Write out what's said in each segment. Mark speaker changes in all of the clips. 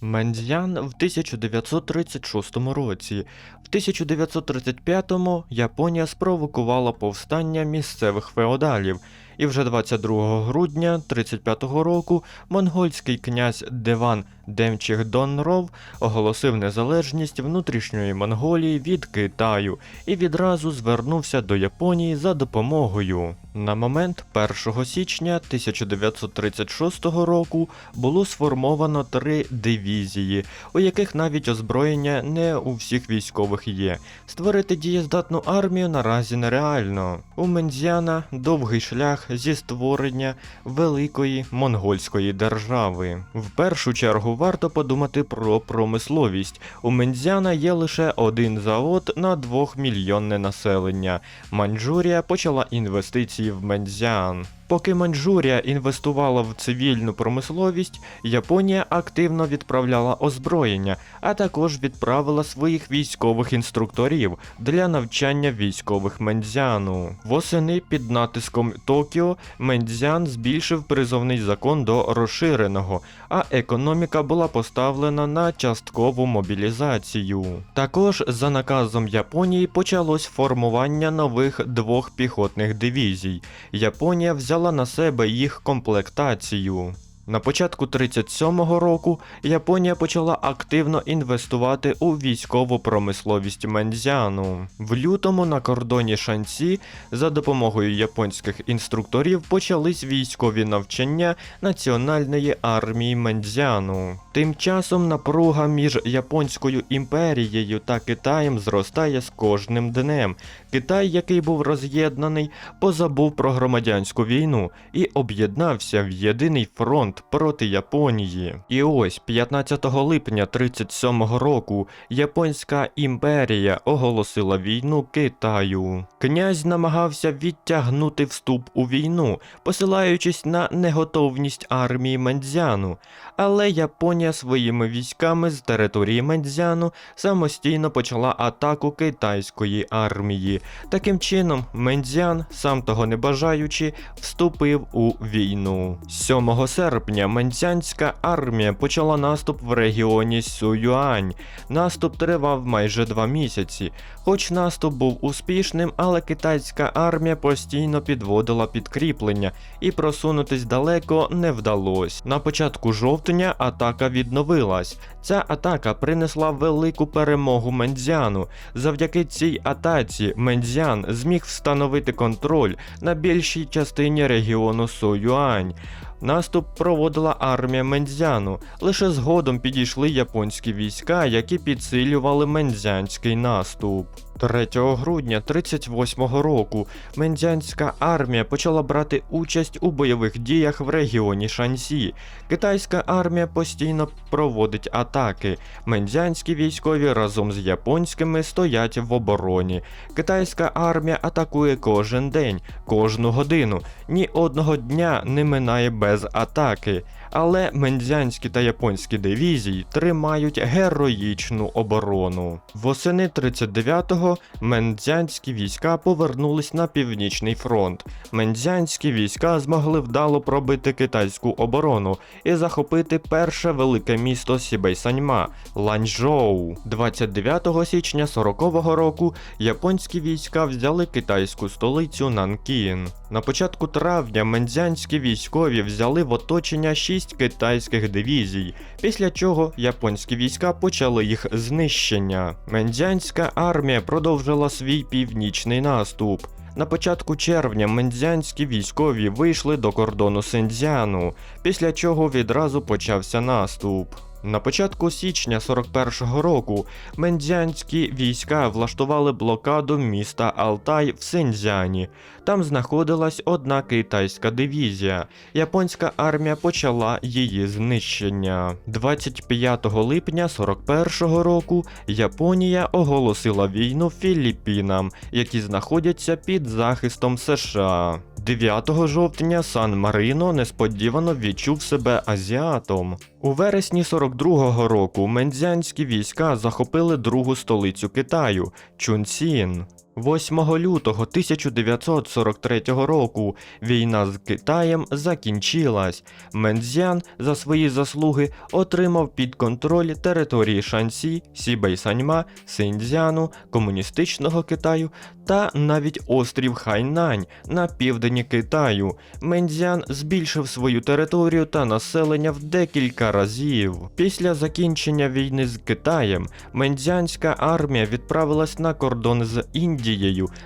Speaker 1: Мендзян в 1936 році. В 1935-му Японія спровокувала повстання місцевих феодалів, і вже 22 грудня 35-го року монгольський князь Деван Демчих Донров оголосив незалежність внутрішньої Монголії від Китаю і відразу звернувся до Японії за допомогою. На момент 1 січня 1936 року було сформовано три дивізії, у яких навіть озброєння не у всіх військових є. Створити дієздатну армію наразі нереально. У Мензяна довгий шлях зі створення великої монгольської держави. В першу чергу варто подумати про промисловість. У Мензяна є лише один завод на двохмільйонне населення. Маньчжурія почала інвестиції в Мензян. Поки Маньчжурія інвестувала в цивільну промисловість, Японія активно відправляла озброєння, а також відправила своїх військових інструкторів для навчання військових Мендзяну. Восени під натиском Токіо Мендзян збільшив призовний закон до розширеного, а економіка була поставлена на часткову мобілізацію. Також за наказом Японії почалось формування нових двох піхотних дивізій. Японія взяла на себе їх комплектацію. На початку 37-го року Японія почала активно інвестувати у військову промисловість Мензяну. В лютому на кордоні Шанці за допомогою японських інструкторів почались військові навчання Національної армії Мензяну. Тим часом напруга між Японською імперією та Китаєм зростає з кожним днем. Китай, який був роз'єднаний, позабув про громадянську війну і об'єднався в єдиний фронт проти Японії. І ось 15 липня 37-го року Японська імперія оголосила війну Китаю. Князь намагався відтягнути вступ у війну, посилаючись на неготовність армії Мендзяну, але Японія своїми військами з території Мендзяну самостійно почала атаку китайської армії. Таким чином, Мендзян, сам того не бажаючи, вступив у війну. 7 серпня Мендзянська армія почала наступ в регіоні Сююань. Наступ тривав майже два місяці. Хоч наступ був успішним, але китайська армія постійно підводила підкріплення і просунутись далеко не вдалося. На початку жовтня атака відновилась. Ця атака принесла велику перемогу Мендзяну. Завдяки цій атаці Мендзян зміг встановити контроль на більшій частині регіону Союань. Наступ проводила армія Мендзяну. Лише згодом підійшли японські війська, які підсилювали мендзянський наступ. 3 грудня 38-го року Мендзянська армія почала брати участь у бойових діях в регіоні Шансі. Китайська армія постійно проводить атаки. Мендзянські військові разом з японськими стоять в обороні. Китайська армія атакує кожен день, кожну годину. Ні одного дня не минає без атаки. Але мендзянські та японські дивізії тримають героїчну оборону. Восени 39-го мендзянські війська повернулись на північний фронт. Мендзянські війська змогли вдало пробити китайську оборону і захопити перше велике місто Сібейсаньма Ланчжоу. 29 січня 40-го року японські війська взяли китайську столицю Нанкін. На початку травня мендзянські військові взяли в оточення 6 китайських дивізій, після чого японські війська почали їх знищення. Мендзянська армія продовжила свій північний наступ. На початку червня мендзянські військові вийшли до кордону Синдзяну, після чого відразу почався наступ. На початку січня 41-го року мендзянські війська влаштували блокаду міста Алтай в Синьцзяні. Там знаходилась одна китайська дивізія. Японська армія почала її знищення. 25 липня 41-го року Японія оголосила війну Філіппінам, які знаходяться під захистом США. 9 жовтня Сан Марино несподівано відчув себе азіатом. У вересні 42-го року мендзянські війська захопили другу столицю Китаю Чунцін. 8 лютого 1943 року війна з Китаєм закінчилась. Мензян за свої заслуги отримав під контроль території Шансі, Сібейсаньма, Синьцзяну, комуністичного Китаю та навіть острів Хайнань на південні Китаю. Мензян збільшив свою територію та населення в декілька разів. Після закінчення війни з Китаєм Мензянська армія відправилась на кордон з Індією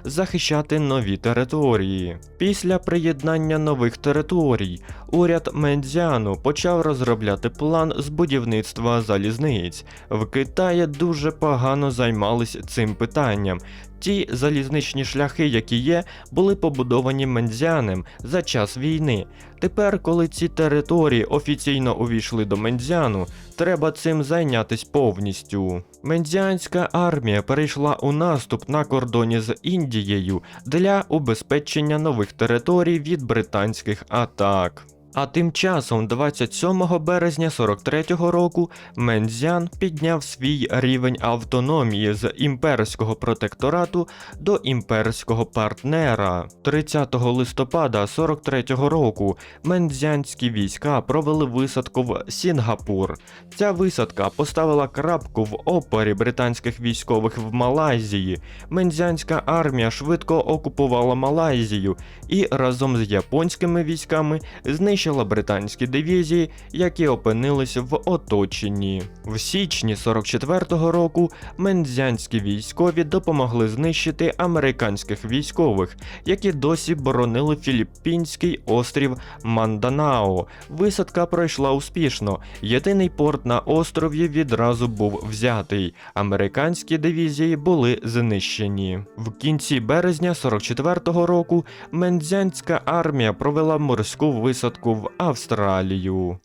Speaker 1: захищати нові території. Після приєднання нових територій уряд Мензяну почав розробляти план з будівництва залізниць. В Китаї дуже погано займались цим питанням. Ті залізничні шляхи, які є, були побудовані Мензянем за час війни. Тепер, коли ці території офіційно увійшли до Мензяну, треба цим зайнятись повністю. Мендіанська армія перейшла у наступ на кордоні з Індією для убезпечення нових територій від британських атак. А тим часом, 27 березня 43-го року, Мензян підняв свій рівень автономії з імперського протекторату до імперського партнера. 30 листопада 43-го року мензянські війська провели висадку в Сінгапур. Ця висадка поставила крапку в опорі британських військових в Малайзії. Мензянська армія швидко окупувала Малайзію і разом з японськими військами знищила британські дивізії, які опинилися в оточенні. В січні 44-го року мензянські військові допомогли знищити американських військових, які досі боронили Філіппінський острів Манданао. Висадка пройшла успішно. Єдиний порт на острові відразу був взятий. Американські дивізії були знищені. В кінці березня 44-го року Мензянська армія провела морську висадку поїздку в Австралію.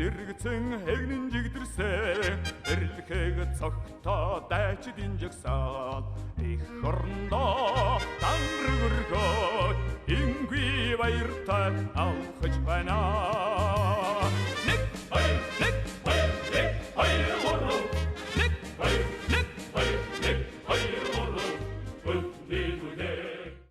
Speaker 2: хэрэгцэн хэгнэн жигдэрсээ эрлэхэг цогтоо дайчид инжагсаал их орондоо дан өргөө баяртай алхаж байна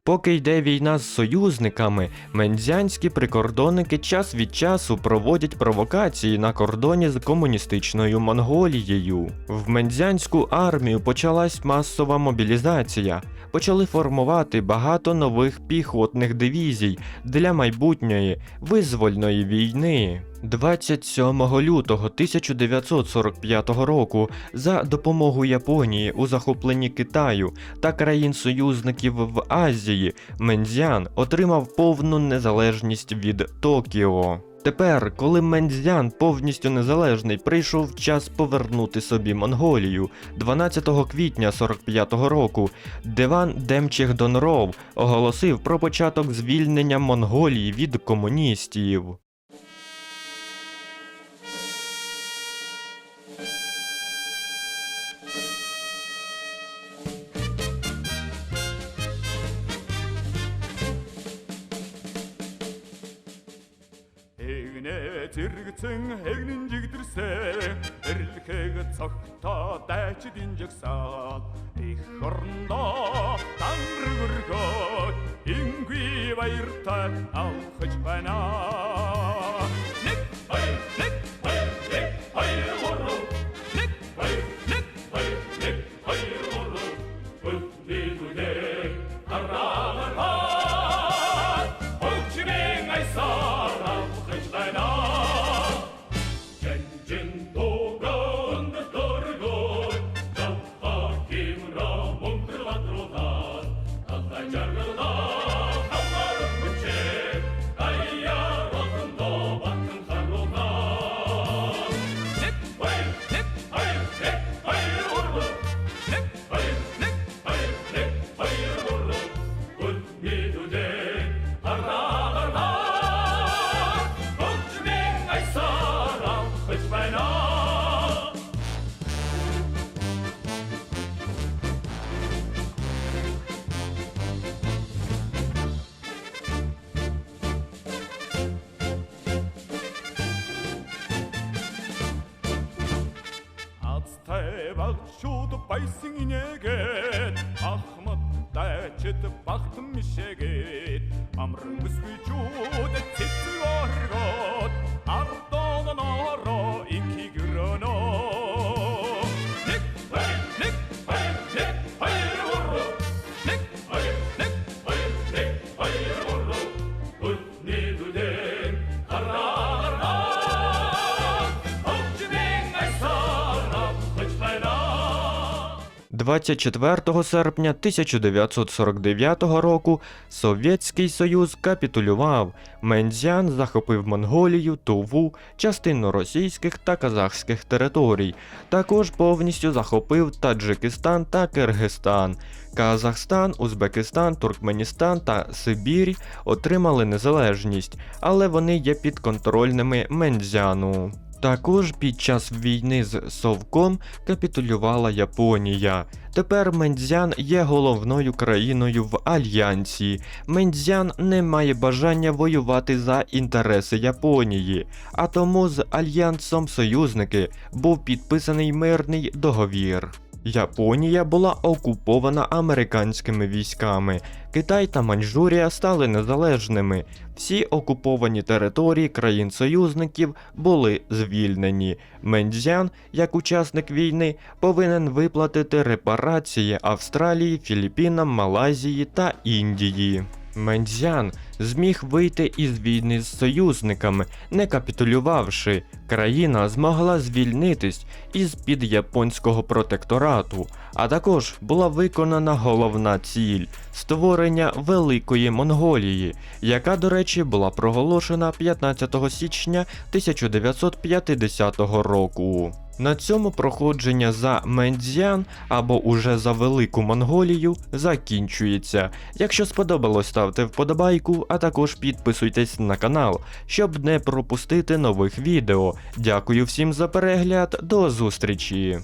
Speaker 1: Поки йде війна з союзниками, мензянські прикордонники час від часу проводять провокації на кордоні з комуністичною Монголією. В мензянську армію почалась масова мобілізація. Почали формувати багато нових піхотних дивізій для майбутньої визвольної війни. 27 лютого 1945 року за допомогою Японії у захопленні Китаю та країн-союзників в Азії Мензян отримав повну незалежність від Токіо. Тепер, коли Мензян повністю незалежний, прийшов час повернути собі Монголію. 12 квітня 45-го року Деван Демчех Донров оголосив про початок звільнення Монголії від комуністів.
Speaker 2: гинэ зэрэгцэн хэгнэн жигдэрсэ. Эрлэхэг цогтоо дайчид инжагсаал их орндоо тандрыг өргөө ингүй баяртай алхаж байна. байсын инегээд ахмад дайчид бахтым мишэгэд амрын бүс бүжүүд цэцэг
Speaker 1: 24 серпня 1949 року Совєтський Союз капітулював. Мензян захопив Монголію, Туву, частину російських та казахських територій. Також повністю захопив Таджикистан та Киргизстан. Казахстан, Узбекистан, Туркменістан та Сибір отримали незалежність, але вони є підконтрольними Мензяну. Також під час війни з Совком капітулювала Японія. Тепер Мендзян є головною країною в альянсі. Мендзян не має бажання воювати за інтереси Японії, а тому з альянсом союзники був підписаний мирний договір. Японія була окупована американськими військами. Китай та Маньчжурія стали незалежними. Всі окуповані території країн-союзників були звільнені. Мендзян, як учасник війни, повинен виплатити репарації Австралії, Філіппінам, Малайзії та Індії. Мендзян зміг вийти із війни з союзниками, не капітулювавши. Країна змогла звільнитись із під японського протекторату, а також була виконана головна ціль створення Великої Монголії, яка, до речі, була проголошена 15 січня 1950 року. На цьому проходження за Мендзян або уже за Велику Монголію закінчується. Якщо сподобалось, ставте вподобайку, а також підписуйтесь на канал, щоб не пропустити нових відео. Дякую всім за перегляд, до зустрічі!